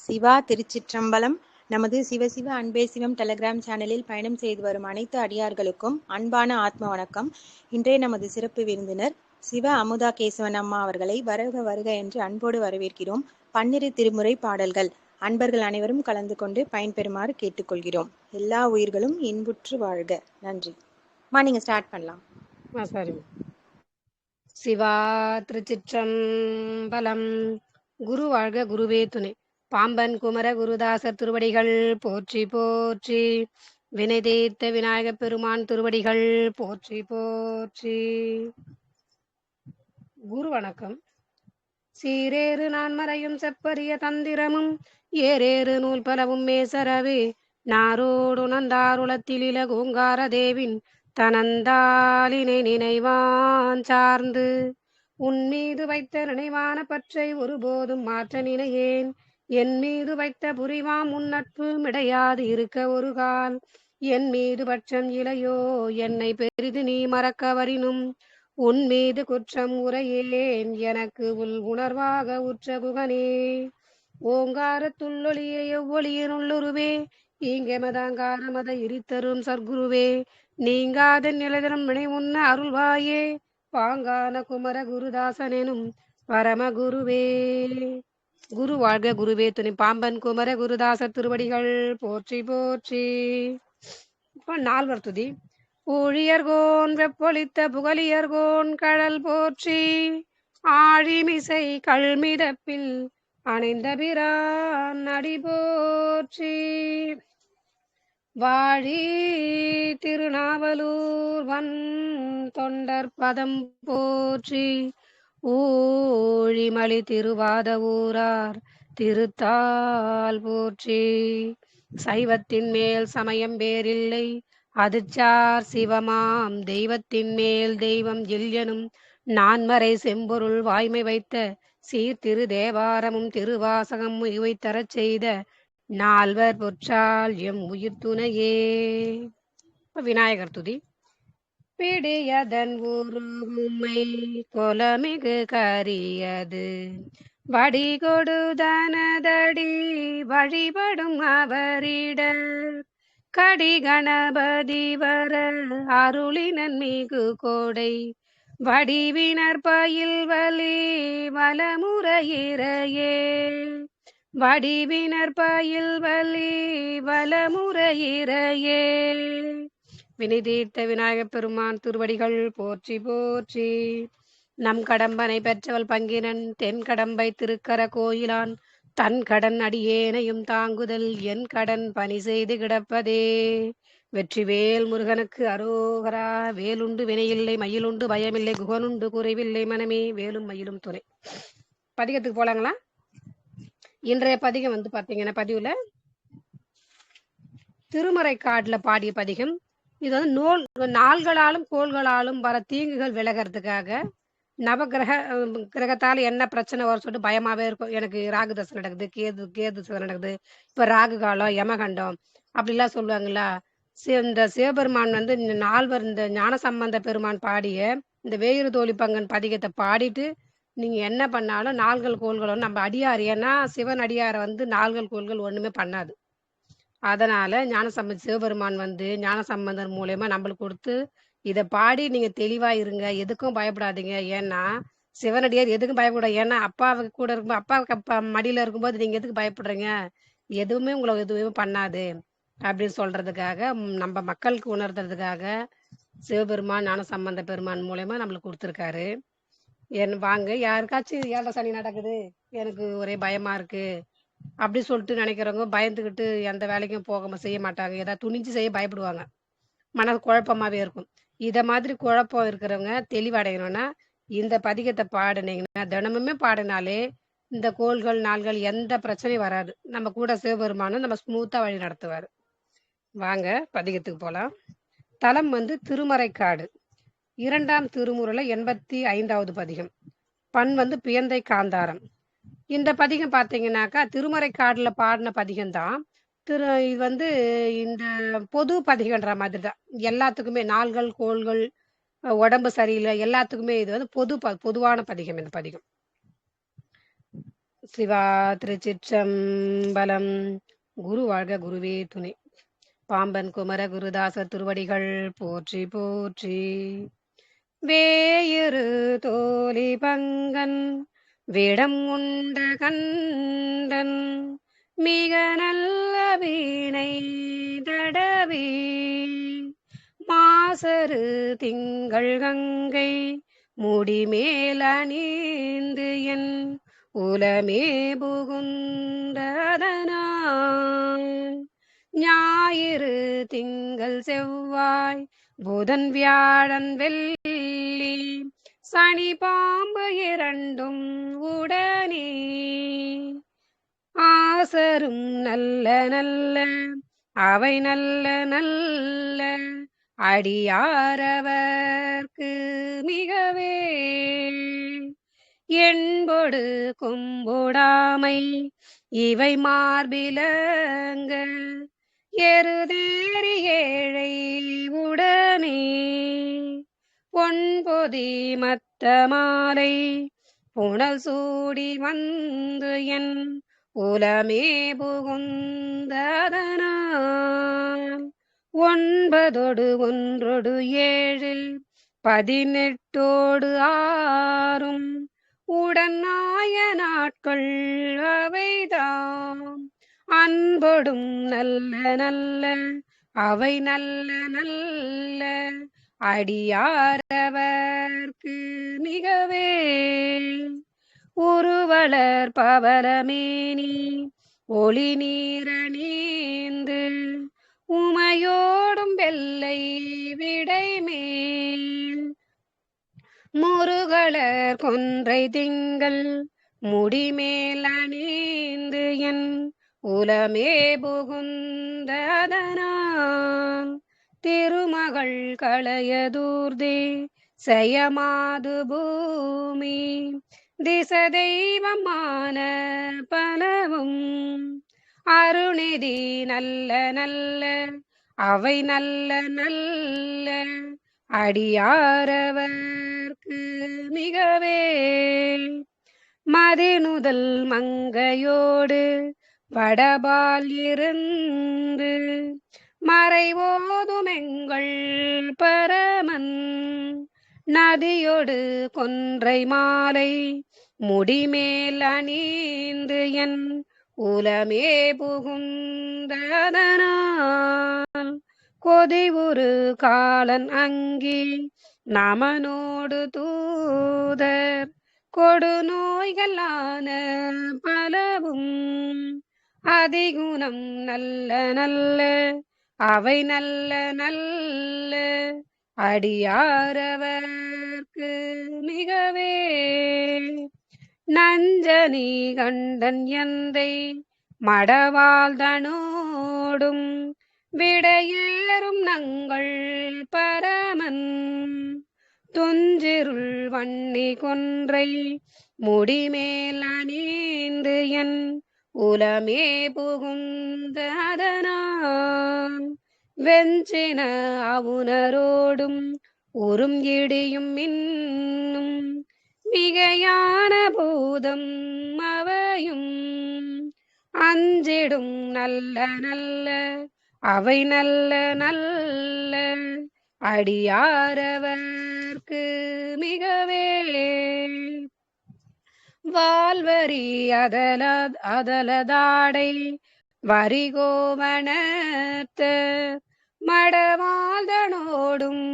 சிவா திருச்சிற்றம்பலம். நமது சிவசிவ அன்பே சிவம் டெலகிராம் சேனலில் பயணம் செய்து வரும் அனைத்து அடியார்களுக்கும் அன்பான ஆத்ம வணக்கம். இன்றைய நமது சிறப்பு விருந்தினர் சிவ அமுதா கேசவன் அம்மா அவர்களை வருக வருக என்று அன்போடு வரவேற்கிறோம். பன்னிரு திருமுறை பாடல்கள். அன்பர்கள் அனைவரும் கலந்து கொண்டு பயன்பெறுமாறு கேட்டுக்கொள்கிறோம். எல்லா உயிர்களும் இன்புற்று வாழ்க. நன்றி. மா நீங்க ஸ்டார்ட் பண்ணலாம். சரி. சிவா திருச்சிற்றம்பலம். குரு வாழ்க குருவே துணை. பாம்பன் குமர குருதாசர் திருவடிகள் போற்றி போற்றி. வினை தீர்த்த விநாயகப் பெருமான் திருவடிகள் போற்றி போற்றி. குரு வணக்கம். சீரேறு நான் மறையும் செப்பரிய தந்திரமும் ஏரேறு நூல் பலவும் மேசரவே. நாரோடு நந்தாருளத்திலில கோங்கார தேவின் தனந்தாலினை நினைவான் சார்ந்து. உன் மீது வைத்த நினைவான பற்றை ஒருபோதும் மாற்ற நினையேன். என் மீது வைத்த புரிவாம் உன்னட்பு மிடையாது இருக்க ஒரு கால். என் மீது பட்சம் இளையோ என்னை பெரிது நீ மறக்கவரினும் உன் மீது குற்றம் உரையேன் எனக்கு உள் உணர்வாக உற்ற குகனே ஓங்காரத்துள்ளொளிய எவ்வொளியின் உள்ளுருவே. ஈங்கெமதாங்காரமத இரித்தரும் சர்க்குருவே. நீங்காத நிலதரம் வினை உன்ன அருள்வாயே. பாங்கான குமர குருதாசனெனும் பரமகுருவே. குரு வாழ்க குருவே துணி. பாம்பன் குமர குருதாசர் திருவடிகள் போற்றி போற்றி. இப்போ நால்வர் துதி ஊழியர்கோன் வெப்பொழித்த புகழியர்கோன் கடல் போற்றி. ஆழிமிசை கல்மிதப்பில் அணைந்த பிரான் அடி போற்றி. வாழி திருநாவலூர் வன் தொண்டர் பதம் போற்றி. ஊழிமலி திருவாத ஊரார் திருத்தால் போற்றி. சைவத்தின் மேல் சமயம் வேறில்லை. அதுச்சார் சிவமாம். தெய்வத்தின் மேல் தெய்வம் எல்யனும் நான்மறை செம்பொருள் வாய்மை வைத்த சீர் திரு தேவாரமும் திருவாசகம் இவை தரச் செய்த நால்வர் பொற்றால் எம் உயிர் துணையே விநாயகர் துதி. பிடியதன் உருமை கொலமிகு கரியது. வடிகொடுதனதடி வழிபடும் அவரிட கடி கணபதி வர அருளினன் மிகு கோடை. வடிவினர் பயில் வலி வலமுறையிறையே வடிவினர் பயில் வலி வலமுறையிறையே வினிதீர்த்த விநாயகப் பெருமான் திருவடிகள் போற்றி போற்றி. நம் கடம்பனை பெற்றவள் பங்கினன் தென் கடம்பை திருக்கர கோயிலான். தன் கடன் அடியேனையும் தாங்குதல் என் கடன் பணி செய்து கிடப்பதே. வெற்றிவேல் முருகனுக்கு அரோகரா வேலுண்டு வினையில்லை மயிலுண்டு பயமில்லை குகனுண்டு குறைவில்லை மனமே வேலும் மயிலும் துணை. பதிகத்துக்கு போலாங்களா? இன்றைய பதிகம் வந்து பாத்தீங்கன்னா பதிவுல திருமறை காட்டுல பாடிய பதிகம் இது வந்து நூல் நாள்களாலும் கோள்களாலும் வர தீங்குகள் விலகிறதுக்காக நவகிரக கிரகத்தால் என்ன பிரச்சனை வரும் சொல்லிட்டு பயமாவே இருக்கும். எனக்கு ராகு தசை நடக்குது கேது கேது தசை நடக்குது. இப்ப ராகு காலம் யமகண்டம் அப்படிலாம் சொல்லுவாங்களா இந்த சிவபெருமான் வந்து இந்த நால்வர் இந்த ஞான சம்பந்த பெருமான் பாடிய இந்த வேயிறு தோழி பங்கன் பதிகத்தை பாடிட்டு நீங்க என்ன பண்ணாலும் நாள்கள் கோள்களும் நம்ம அடியார். ஏன்னா சிவன் அடியாரை வந்து நாள்கள் கோள்கள் ஒண்ணுமே பண்ணாது. அதனால ஞானசம்பந்த சிவபெருமான் வந்து ஞானசம்பந்தர் மூலயமா நம்மளுக்கு கொடுத்து இதை பாடி நீங்க தெளிவா இருங்க. எதுக்கும் பயப்படாதீங்க. ஏன்னா சிவனடியார் எதுக்கும் பயப்படாது ஏன்னா அப்பாவுக்கு கூட இருக்கும் அப்பாவுக்கு அப்பா மடியில இருக்கும்போது நீங்க எதுக்கு பயப்படுறீங்க? எதுவுமே உங்களை எதுவுமே பண்ணாது. அப்படின்னு சொல்றதுக்காக நம்ம மக்களுக்கு உணர்த்துறதுக்காக சிவபெருமான் ஞான சம்பந்த பெருமான் மூலயமா நம்மளுக்கு கொடுத்துருக்காரு. என் வாங்க யாருக்காச்சும் ஏழரை சனி நடக்குது. எனக்கு ஒரே பயமா இருக்கு. அப்படி சொல்லிட்டு நினைக்கிறவங்க பயந்துக்கிட்டு எந்த வேலைக்கும் போகாம செய்ய மாட்டாங்க. ஏதாவது துணிஞ்சு செய்ய பயப்படுவாங்க. மன குழப்பமாவே இருக்கும். இத மாதிரி குழப்பம் இருக்கிறவங்க தெளிவடையணும்னா இந்த பதிகத்தை பாடுனீங்கன்னா தினமுமே பாடினாலே இந்த கோள்கள் நாள்கள் எந்த பிரச்சனையும் வராது. நம்ம கூட சிவபெருமானும் நம்ம ஸ்மூத்தா வழி நடத்துவாரு. வாங்க பதிகத்துக்கு போலாம். தலம் வந்து திருமறைக்காடு. இரண்டாம் திருமுறையில் எண்பத்தி ஐந்தாவது பதிகம். பண் வந்து பியந்தை காந்தாரம். இந்த பதிகம் பார்த்தீங்கன்னாக்கா திருமறைக்காடுல பாடின பதிகம் தான் திரு இது வந்து இந்த பொது பதிகன்ற மாதிரி தான் எல்லாத்துக்குமே நாள்கள் கோள்கள் உடம்பு சரியில்லை எல்லாத்துக்குமே இது வந்து பொது ப- பொதுவான பதிகம் இந்த பதிகம். சிவா திருச்சிற்றம்பலம் குரு வாழ்க குருவே துணை. பாம்பன் குமர குருதாச திருவடிகள் போற்றி போற்றி. வேயிரு தோழி பங்கன் விடம் உண்ட கண்டன் மிக நல்ல வீணை தடவி. மாசரு திங்கள் கங்கை முடிமேல் அணிந்து என் உலமே புகுந்ததனால் ஞாயிறு திங்கள் செவ்வாய் புதன் வியாழன் வெள்ளி சனி பாம்பு இரண்டும் உடனே ஆசரும் நல்ல நல்ல அவை நல்ல நல்ல அடியாரவர்க்கு மிகவே. என்பொடு கும்புடாமை இவை மார்பிலங்க எருதேறி ஏழை உடனே. பொன்பொதி மத்த மாலை புனல் சூடி வந்து என் உலமே புகுந்ததனால். ஒன்பதோடு ஒன்றொடு ஏழில் பதினெட்டோடு ஆறும் உடனாய நாட்கள் அவைதாம். அன்படும் நல்ல நல்ல அவை நல்ல நல்ல அடியாரவர்க்கு மிகவே. உருவளர் பவரமேனி ஒளி நீரணிந்து உமையோடும் வெள்ளை விடைமேல் முருகளர் கொன்றை திங்கள் முடிமேல் அணிந்து என் உலமே புகுந்ததனான் திருமகள் களையதூர்தே செயமாது பூமி. திச தெய்வமான பலவும் அருணிதி நல்ல நல்ல அவை நல்ல நல்ல அடியாரவர்க்கு மிகவே. மதினுதல் மங்கையோடு வடபால் இருந்து மறைவோதுமெங்கள் பரமன். நதியொடு கொன்றை மாலை முடிமேல் அணிந்து என் உலமே புகுந்ததனால். கொதி ஒரு காலன் அங்கி நமனோடு தூதர். கொடுநோய்களான பலவும் அதிகுணம் நல்ல நல்ல அவை நல்ல நல்ல அடியாரவர்க்கு மிகவே. நஞ்சனி கண்டன் எந்தை மடவாழ்தனோடும் விடையேறும் நங்கள் பரமன். துஞ்சிருள் வன்னி கொன்றை முடிமேல் அணிந்து என் உலமே புகுந்த அதனால் வெஞ்சின அவுணரோடும் உறும் இடியும் இன்னும் மிகையான பூதம் அவையும் அஞ்சிடும் நல்ல நல்ல அவை நல்ல நல்ல. அடியாரவர்க்கு மிகவே வால்வரி அதல அதலதாடை வரிகோமணத்து மடவாழ்தனோடும்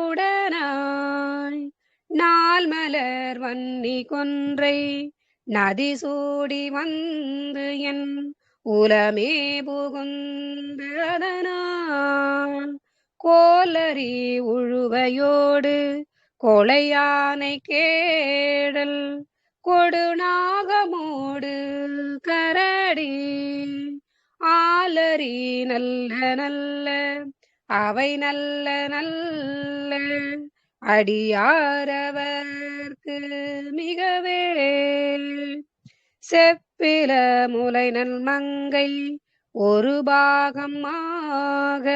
உடனாய் நாள் மலர் வன்னி கொன்றை நதி சூடி வந்து என் உலமே புகுந்து அதனால் கோலரி உழுவையோடு கொலையானை கேடல் கொடுநாகமோடு கரடி. ஆலரி நல்ல நல்ல அவை நல்ல நல்ல அடியாரவர்க்கு மிகவே. செப்பில முலை நன்மங்கை ஒரு பாகமாக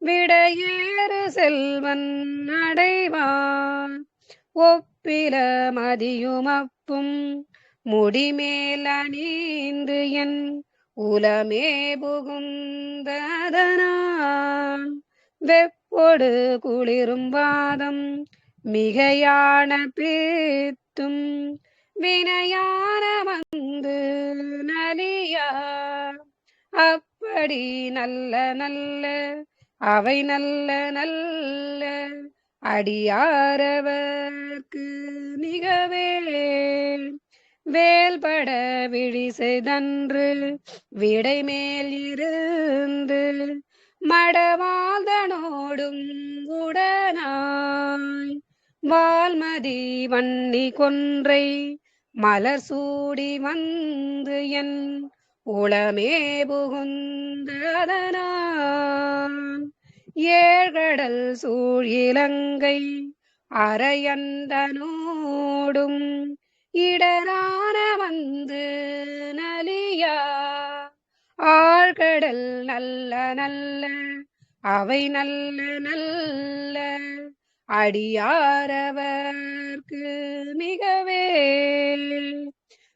விடையேறு செல்வன் அடைவான் ஒப்பில பிறமதியுமப்பும் முடிமேல் அணிந்து என் உலமே புகுந்ததனான் வெப்பொடு குளிரும் வாதம் மிகையான பித்தும் வினையான வந்து நலியா. அப்படி நல்ல நல்ல அவை நல்ல நல்ல அடியாரவர்க்கு நிகவே வேல்பட விழி செய்தன்று விடை மேல் இருந்து மடவாழ்தனோடும் உடனாய் வால்மதி வன்னி கொன்றை மலர் சூடி வந்து என் உளமே புகுந்ததனாய் ஏழ்கடல் சூழ் இலங்கை அரையந்தனோடும் இடரான வந்து நலியா. ஆழ்கடல் நல்ல நல்ல அவை நல்ல நல்ல அடியாரவர்க்கு மிகவே.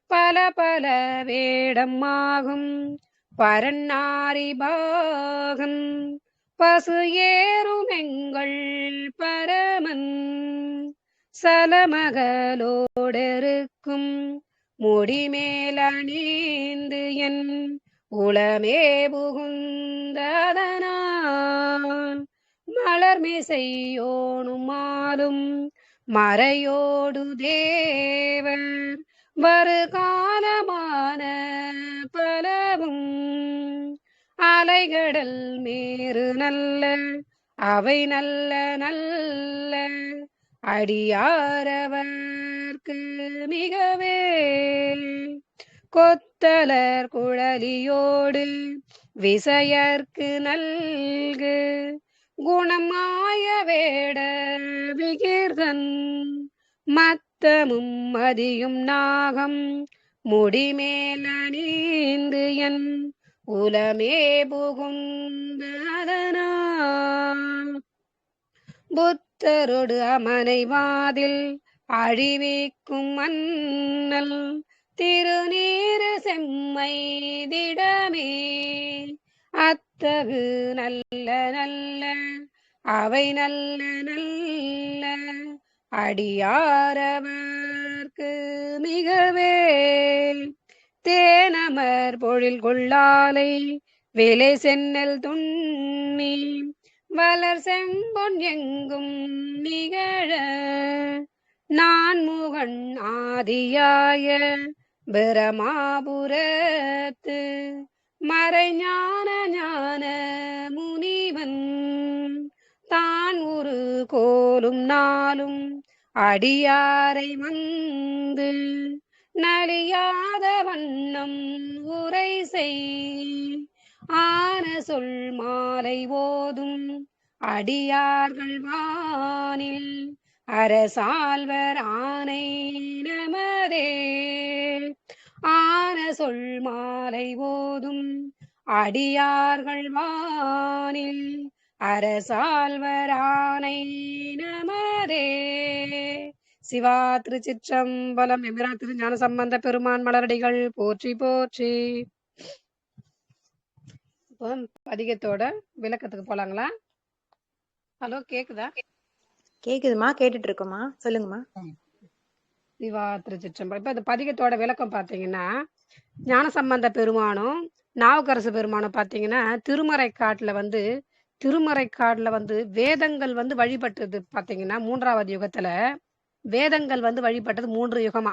பல பல வேடமாகும் பரநாரி பாகம் பசு ஏறும் எங்கள் பரமன். சலமகளோடெருக்கும் முடிமேலணிந்து என் உளமே புகுந்ததனான் மலர்மிசையோனுமாலும் மறையோடு தேவர். வருகாலமான பலவும் அலைகடல் மேறு நல்ல அவை நல்ல நல்ல. அடியாரவர்க்கு மிகவே. கொத்தலர் குழலியோடு விசையர்க்கு நல்கு. குணமாய வேட விகீர்தன் மத்தமும் மதியும் நாகம். முடிமேல நீந்து என் உலமே புகுந்ததனால் புத்தரொடு அமனை வாதில் அழிவிக்கும் மன்னல் திருநீர செம்மை திடமே. அத்தகு நல்ல நல்ல அவை நல்ல நல்ல அடியாரவர்க்கு மிகவே. தேனமர் பொழில் கொள்ளாலை வேலை சென்னல் துண்ணி வளர் செம்பொன் எங்கும் நிகழ நான் முகன் ஆதியாய பிரமாபுரத்து மறைஞான ஞான முனிவன். தான் ஒரு கோலும் நாளும் அடியாரை வந்து நலியாத வண்ணம் உரை செய். ஆன சொல் மாலை ஓதும் அடியார்கள் வானில். அரசால்வர் ஆனை நமதே. ஆன சொல் மாலை ஓதும் அடியார்கள் வானில். அரசால்வர் ஆனை நமதே. சிவா திருச்சிற்றம்பலம் எமிரா திருஞான சம்பந்த பெருமான் மலரடிகள். போற்றி போற்றி. இப்போ பதிகத்தோட விளக்கத்துக்கு போலாங்களா? ஹலோ கேக்குதா? கேக்குதுமா? கேட்டுட்டு இருக்கோமா சொல்லுங்கம்மா. சிவா திருச்சிற்றம்பலம். இப்ப இந்த பதிகத்தோட விளக்கம் பாத்தீங்கன்னா ஞானசம்பந்த பெருமானும் நாவுக்கரசு பெருமானும் பாத்தீங்கன்னா திருமறை காட்டுல வந்து திருமறை காட்டுல வந்து வேதங்கள் வந்து வழிபட்டது பாத்தீங்கன்னா மூன்றாவது யுகத்துல வேதங்கள் வந்து வழிபட்டது மூன்று யுகமா.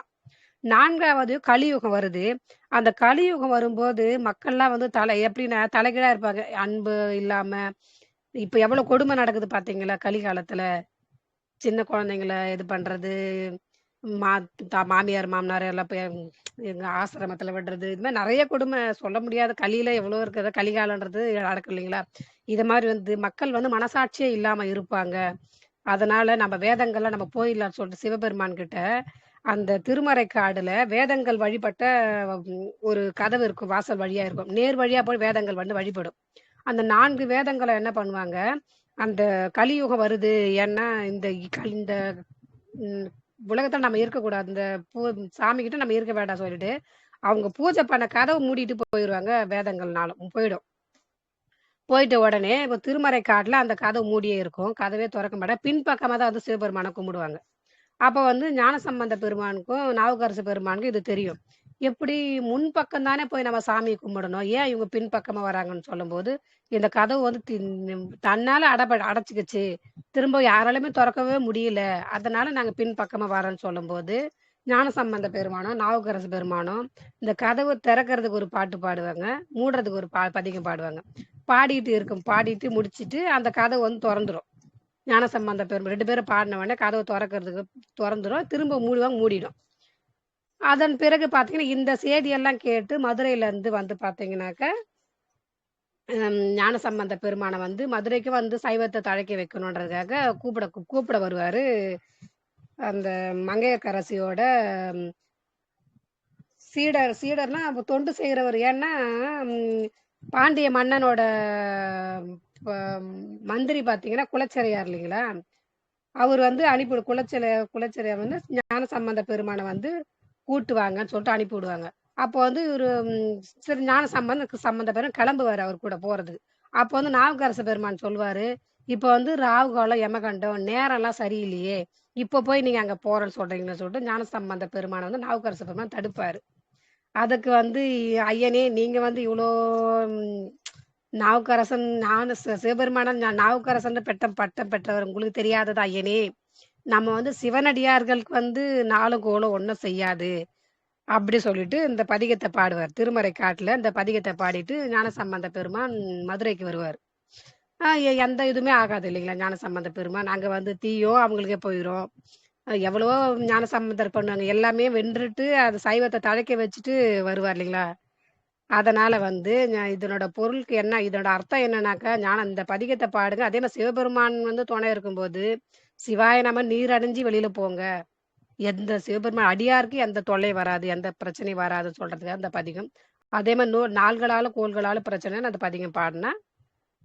நான்காவது கலியுகம் வருது. அந்த கலியுகம் வரும்போது மக்கள்லாம் வந்து தலை எப்படின்னா தலைகீழா இருப்பாங்க. அன்பு இல்லாம இப்ப எவ்வளவு கொடுமை நடக்குது பாத்தீங்களா கலிகாலத்துல? சின்ன குழந்தைங்கள இது பண்றது மா மாமியார் மாமனார் எல்லாம் போய் எங்க ஆசிரமத்துல விடுறது. இது மாதிரி நிறைய கொடுமை சொல்ல முடியாத கலியில எவ்வளவு இருக்கிறத கலிகாலன்றது நடக்கும் இல்லைங்களா? இது மாதிரி வந்து மக்கள் வந்து மனசாட்சியே இல்லாம இருப்பாங்க. அதனால நம்ம வேதங்கள்லாம் நம்ம போயிடலாம்னு சொல்லிட்டு சிவபெருமான் கிட்ட அந்த திருமறை காடுல வேதங்கள் வழிபட்ட ஒரு கதவு இருக்கும் வாசல் வழியா இருக்கும். நேர் வழியா போய் வேதங்கள் வந்து வழிபடும். அந்த நான்கு வேதங்களை என்ன பண்ணுவாங்க? அந்த கலியுகம் வருது. ஏன்னா இந்த இந்த உலகத்துல நம்ம இருக்கக்கூடாது இந்த பூ சாமி கிட்ட நம்ம இருக்க வேண்டாம் சொல்லிட்டு அவங்க பூஜை பண்ண கதவை மூடிட்டு போயிடுவாங்க வேதங்கள்னாலும். போயிடும். போயிட்ட உடனே இப்போ திருமறை காட்டில் அந்த கதவு மூடியே இருக்கும். கதவே திறக்க மாட்டேன் பின்பக்கமாக தான் வந்து சிவபெருமானை கும்பிடுவாங்க. அப்போ வந்து ஞானசம்பந்த பெருமானுக்கும் நாவுக்கரசு பெருமானுக்கும் இது தெரியும். எப்படி முன்பக்கம் தானே போய் நம்ம சாமியை கும்பிடணும்? ஏன் இவங்க பின்பக்கமாக வராங்கன்னு சொல்லும்போது இந்த கதவு வந்து தி- தன்னால அடப அடைச்சிக்கிச்சு. திரும்ப யாராலுமே திறக்கவே முடியல. அதனால நாங்கள் பின்பக்கமாக வரோன்னு சொல்லும்போது ஞானசம்பந்த பெருமானும் நாவுக்கரசு பெருமானம் இந்த கதவு திறக்கிறதுக்கு ஒரு பாட்டு பாடுவாங்க. மூடுறதுக்கு ஒரு பா பதிகம் பாடுவாங்க. பாடிட்டு இருக்கும். பாடிட்டு முடிச்சிட்டு அந்த கதவை வந்து திறந்துரும். ஞானசம்பந்த பெருமை. ரெண்டு பேரும் பாடின உடனே கதவை திறக்கிறதுக்கு திறந்துடும் திரும்ப மூடுவாங்க மூடிடும். அதன் பிறகு பார்த்தீங்கன்னா இந்த செய்தியெல்லாம் கேட்டு மதுரையிலேருந்து வந்து பாத்தீங்கன்னாக்க ஞான ஞானசம்பந்த பெருமானை வந்து மதுரைக்கு வந்து சைவத்தை தழைக்க வைக்கணுன்றதுக்காக கூப்பிட கூப்பிட வருவார். அந்த மங்கையர்கரசியோட சீடர் சீடர்னா தொண்டு செய்கிறவர் ஏன்னா பாண்டிய மன்னனோட மந்திரி பாத்தீங்கன்னா குலச்சிறையார் இல்லைங்களா? அவர் வந்து அனுப்பி குலச்சல குலச்சிறையார் வந்து ஞான சம்பந்த பெருமானை வந்து கூட்டுவாங்கன்னு சொல்லிட்டு அனுப்பி விடுவாங்க அப்போ வந்து இவர் சரி ஞான சம்பந்த சம்பந்த பெரும் கிளம்புவார் அவர் கூட போறதுக்கு அப்போ வந்து நாவுக்கரச பெருமான் சொல்லுவாரு இப்போ வந்து ராகு எமகண்டம் யமகண்டம் நேரம்லாம் சரியில்லையே இப்போ போய் நீங்க அங்க போறேன்னு சொல்றீங்கன்னு சொல்லிட்டு ஞான சம்பந்த பெருமானை வந்து நாவுக்கரச பெருமான் தடுப்பாரு. அதுக்கு வந்து ஐயனே நீங்க வந்து இவ்வளோ நாவுக்கரசன் நான் சிவ- சிவபெருமானன் நாவுக்கரசன் பெட்டம் பட்டம் பெற்றவர். உங்களுக்கு தெரியாதது ஐயனே. நம்ம வந்து சிவனடியார்களுக்கு வந்து நாலு கோலம் ஒன்றும் செய்யாது. அப்படி சொல்லிட்டு இந்த பதிகத்தை பாடுவார். திருமறை காட்டில் இந்த பதிகத்தை பாடிட்டு ஞானசம்பந்த பெருமான் மதுரைக்கு வருவார். எந்த இதுவுமே ஆகாது இல்லைங்களா? ஞானசம்பந்த பெருமான். அங்கே வந்து தீயும் அவங்களுக்கே போயிடும் எவ்வளவோ ஞானசம்பந்தர் பண்ணுவாங்க. எல்லாமே வென்றுட்டு அது சைவத்தை தழைக்க வச்சுட்டு வருவார் இல்லைங்களா? அதனால வந்து இதனோட பொருளுக்கு என்ன இதனோட அர்த்தம் என்னன்னாக்கா ஞானம் இந்த பதிகத்தை பாடுங்க. அதே மாதிரி சிவபெருமான் வந்து துணை இருக்கும்போது சிவாய நம்ம நீர் அடைஞ்சு வெளியில போங்க. எந்த சிவபெருமான் அடியாருக்கு எந்த தொல்லை வராது எந்த பிரச்சனையும் வராதுன்னு சொல்றதுக்கு அந்த பதிகம். அதே மாதிரி நூ நாள்களால கோள்களால பிரச்சனைன்னு அந்த பதிகம் பாடினா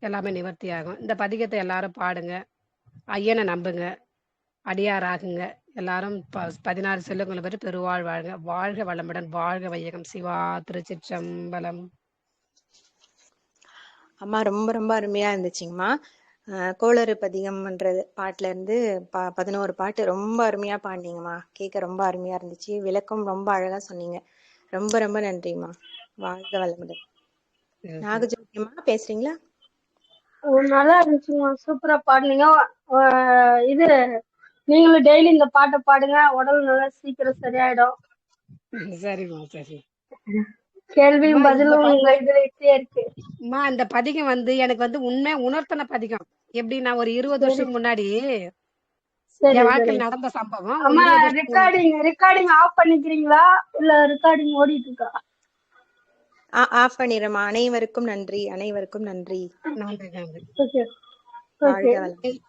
எல்லாமே நிவர்த்தி ஆகும். இந்த பதிகத்தை எல்லாரும் பாடுங்க. ஐயனை நம்புங்க. அடியார் ஆகுங்க எல்லாரும் ப- பதினாறு செல்வங்களை பெற்று பெருவாழ் வாழ்க. வாழ்க வளமுடன் வாழ்க வையகம். சிவா திருச்சிற்றம்பலம். அம்மா ரொம்ப ரொம்ப அருமையா இருந்துச்சுங்கம்மா. கோளறு பதிகம்ன்றது பாட்டுல இருந்து ப பதினோரு பாட்டு ரொம்ப அருமையா பாடினீங்கம்மா. கேட்க ரொம்ப அருமையா இருந்துச்சு. விளக்கம் ரொம்ப அழகா சொன்னீங்க. ரொம்ப ரொம்ப நன்றிம்மா. வாழ்க வளமுடன். நாகஜோதியம்மா பேசுறீங்களா? ஓ, நல்லா இருந்துச்சுங்க சூப்பரா பாடுனீங்க. இது நீங்களும் டெய்லி இந்த பாட்டை பாடுங்க. உடல் நல்லா சீக்கிரம் சரியாயிடும். சரிம்மா சரி. கேள்வியும் பதிலும் பதி- உங்க இதுல இருக்கு. அம்மா இந்த பதிகம் வந்து எனக்கு வந்து உண்மை உணர்த்தின பதிகம். எப்படி நான் ஒரு இருபது வருஷத்துக்கு முன்னாடி என் வாழ்க்கையில் நடந்த சம்பவம். அம்மா. ரெக்கார்டிங் ரெக்கார்டிங் ஆஃப் பண்ணிக்கிறீங்களா? இல்ல ரெக்கார்டிங் ஓடிட்டு இருக்கா? ஆஃப் பண்ணிடுறேம்மா. அனைவருக்கும் நன்றி. அனைவருக்கும் நன்றி. நன்றி நன்றி.